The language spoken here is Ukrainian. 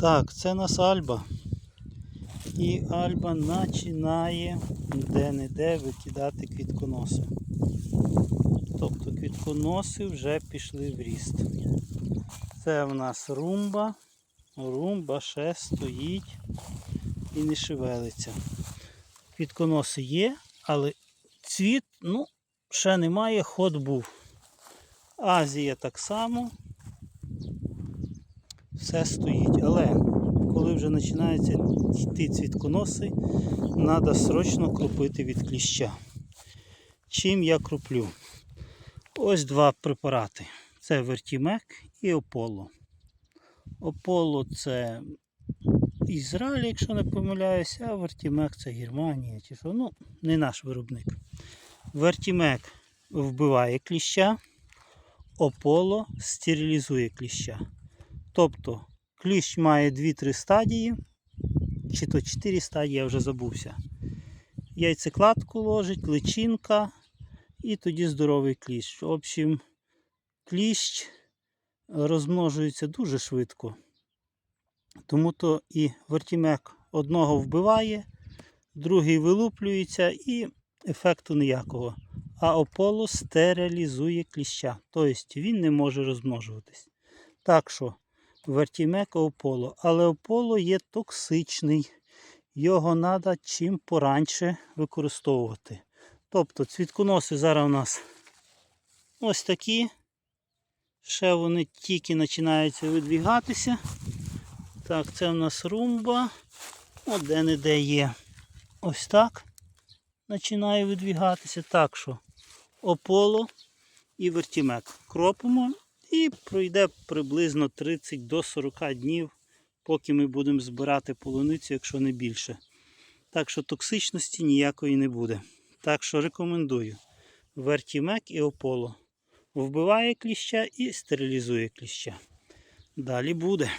Так, це нас Альба. І Альба починає де-не-де викидати квітконоси. Тобто квітконоси вже пішли в ріст. Це в нас румба. Румба ще стоїть і не шевелиться. Квітконоси є, але цвіт, ну, ще немає, ход був. Азія так само. Все стоїть. Але коли вже починаються йти цвітконоси, треба срочно крупити від кліща. Чим я круплю? Ось два препарати. Це Вертімек і Ополо. Ополо це Ізраїль, якщо не помиляюся, а Вертімек це Германія чи що. Ну, не наш виробник. Вертімек вбиває кліща, Ополо стерилізує кліща. Тобто кліщ має 2-3 стадії, чи то 4 стадії, я вже забувся. Яйцекладку ложить, личинка і тоді здоровий кліщ. В общем, кліщ розмножується дуже швидко. Тому то і вертімек одного вбиває, другий вилуплюється і ефекту ніякого. А ополо стерилізує кліща. Тобто він не може розмножуватись. Так що вертімек ополо. Але ополо є токсичний. Його треба чим пораньше використовувати. Тобто цвітконоси зараз у нас ось такі. Ще вони тільки починаються видвігатися. Так, це в нас румба. От де-не-де є. Ось так. Починає видвігатися. Так що ополо і вертімек. Кропимо і пройде приблизно 30 до 40 днів, поки ми будемо збирати полуницю, якщо не більше. Так що токсичності ніякої не буде. Так що рекомендую. Вертімек і ополо. Вбиває кліща і стерилізує кліща. Далі буде.